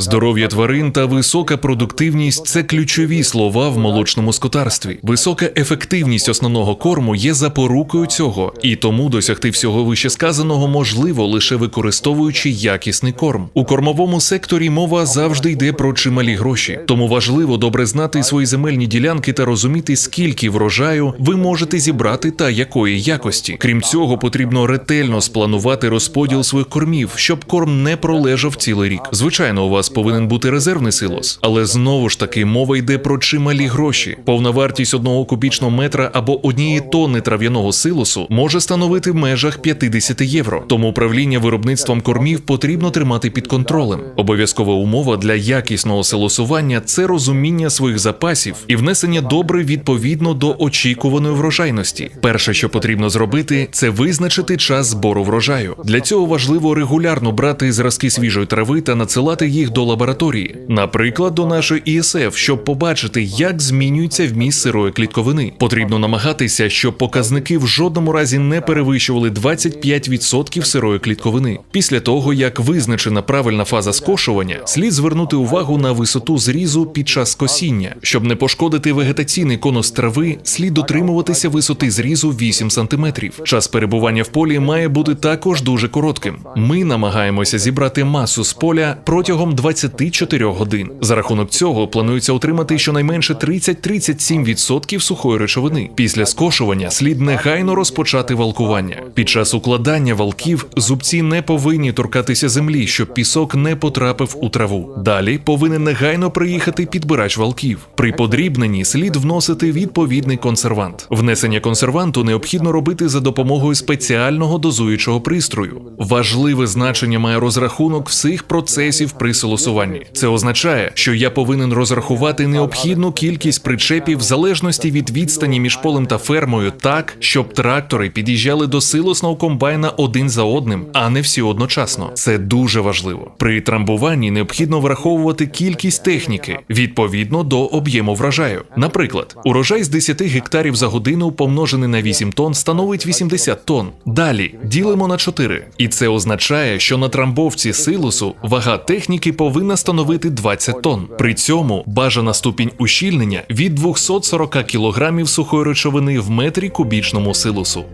Здоров'я тварин та висока продуктивність це ключові слова в молочному скотарстві. Висока ефективність основного корму є запорукою цього, і тому досягти всього вищесказаного можливо лише використовуючи якісний корм. У кормовому секторі мова завжди йде про чималі гроші, тому важливо добре знати свої земельні ділянки та розуміти, скільки врожаю ви можете зібрати та якої якості. Крім цього, потрібно ретельно спланувати розподіл своїх кормів, щоб корм не пролежав цілий рік. Звичайно, у вас повинен бути резервний силос, але знову ж таки мова йде про чималі гроші. Повна вартість одного кубічного метра або однієї тонни трав'яного силосу може становити в межах 50 євро. Тому управління виробництвом кормів потрібно тримати під контролем. Обов'язкова умова для якісного силосування це розуміння своїх запасів і внесення добре відповідно до очікуваної врожайності. Перше, що потрібно зробити, це визначити час збору врожаю. Для цього важливо регулярно брати зразки свіжої трави та надсилати їх до лабораторії, наприклад, до нашої ІСФ, щоб побачити, як змінюється вміст сирої клітковини. Потрібно намагатися, щоб показники в жодному разі не перевищували 25% сирої клітковини. Після того, як визначена правильна фаза скошування, слід звернути увагу на висоту зрізу під час косіння. Щоб не пошкодити вегетаційний конус трави, слід дотримуватися висоти зрізу 8 см. Час перебування в полі має бути також дуже коротким. Ми намагаємося зібрати масу з поля протягом 24 годин. За рахунок цього планується отримати щонайменше 30-37% сухої речовини. Після скошування слід негайно розпочати валкування. Під час укладання валків зубці не повинні торкатися землі, щоб пісок не потрапив у траву. Далі повинен негайно приїхати підбирач валків. При подрібненні слід вносити відповідний консервант. Внесення консерванту необхідно робити за допомогою спеціального дозуючого пристрою. Важливе значення має розрахунок всіх процесів при солосуванні. Це означає, що я повинен розрахувати необхідну кількість причепів в залежності від відстані між полем та фермою, так щоб трактори під'їжджали до силосного комбайна один за одним, а не всі одночасно. Це дуже важливо. При трамбуванні необхідно враховувати кількість техніки відповідно до об'єму врожаю. Наприклад, урожай з 10 гектарів за годину помножений на 8 тонн становить 80 тонн. Далі ділимо на 4. Це означає, що на трамбовці силосу вага техніки повинна становити 20 тонн. При цьому бажана ступінь ущільнення від 240 кг сухої речовини в метрі кубічному силосу.